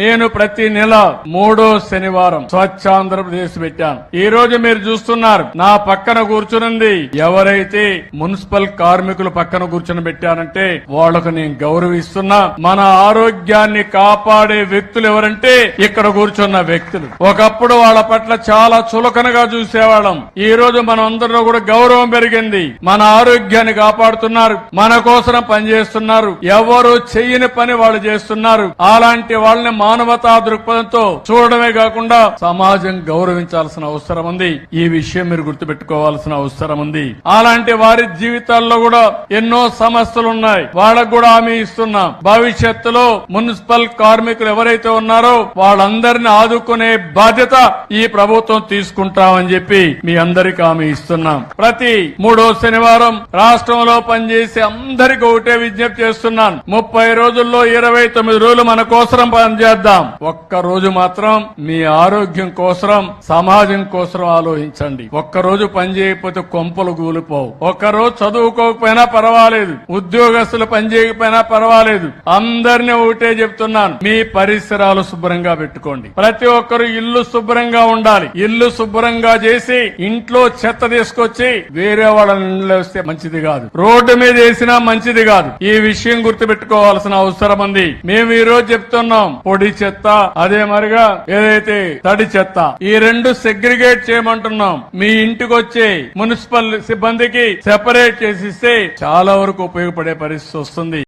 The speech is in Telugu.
నేను ప్రతి నెల మూడో శనివారం స్వచ్ఛ ఆంధ్రప్రదేశ్ పెట్టాను. ఈ రోజు మీరు చూస్తున్నారు నా పక్కన కూర్చునింది ఎవరైతే మున్సిపల్ కార్మికులు పక్కన కూర్చుని పెట్టానంటే వాళ్ళకు నేను గౌరవిస్తున్నా. మన ఆరోగ్యాన్ని కాపాడే వ్యక్తులు ఎవరంటే ఇక్కడ కూర్చున్న వ్యక్తులు. ఒకప్పుడు వాళ్ళ పట్ల చాలా చులకనగా చూసేవాళ్ళం. ఈ రోజు మన అందరిలో కూడా గౌరవం పెరిగింది. మన ఆరోగ్యాన్ని కాపాడుతున్నారు మన కోసం పనిచేస్తున్నారు ఎవరు చెయ్యని పని వాళ్ళు చేస్తున్నారు. అలాంటి వాళ్ళని మానవతా దృక్పథంతో చూడడమే కాకుండా సమాజం గౌరవించాల్సిన అవసరం ఉంది. ఈ విషయం మీరు గుర్తుపెట్టుకోవాల్సిన అవసరం ఉంది. అలాంటి వారి జీవితాల్లో కూడా ఎన్నో సమస్యలు ఉన్నాయి. వాళ్ళకు కూడా హామీ ఇస్తున్నాం. భవిష్యత్తులో మున్సిపల్ కార్మికులు ఎవరైతే ఉన్నారో వాళ్ళందరినీ ఆదుకునే బాధ్యత ఈ ప్రభుత్వం తీసుకుంటామని చెప్పి మీ అందరికి హామీ ఇస్తున్నాం. ప్రతి మూడో శనివారం రాష్ట్రంలో పనిచేసే అందరికి ఒకటే విజ్ఞప్తి చేస్తున్నాను. ముప్పై రోజుల్లో ఇరవై తొమ్మిది రోజులు మన కోసం చేద్దాం. ఒక్క రోజు మాత్రం మీ ఆరోగ్యం కోసం సమాజం కోసం ఆలోచించండి. ఒక్క రోజు పని చేయకపోతే కొంపలు కూలిపోవు. ఒక్క రోజు చదువుకోకపోయినా పర్వాలేదు. ఉద్యోగస్తులు పని చేయకపోయినా పర్వాలేదు. అందరినీ ఒకటే చెప్తున్నాను. మీ పరిసరాలు శుభ్రంగా పెట్టుకోండి. ప్రతి ఒక్కరు ఇల్లు శుభ్రంగా ఉండాలి. ఇల్లు శుభ్రంగా చేసి ఇంట్లో చెత్త తీసుకొచ్చి వేరే వాళ్ళ ఇంట్లో వస్తే మంచిది కాదు. రోడ్డు మీద వేసినా మంచిది కాదు. ఈ విషయం గుర్తుపెట్టుకోవాల్సిన అవసరం ఉంది. మేము ఈ రోజు చెప్తున్నాం. పొడి చెత్త. అదే మరిగా ఏదైతే తడి చెత్త. ఈ రెండు సెగ్రిగేట్ చేయమంటున్నాం. మీ ఇంటికి వచ్చే మున్సిపల్ సిబ్బందికి సెపరేట్ చేసిస్తే చాలా వరకు ఉపయోగపడే పరిస్థితి వస్తుంది.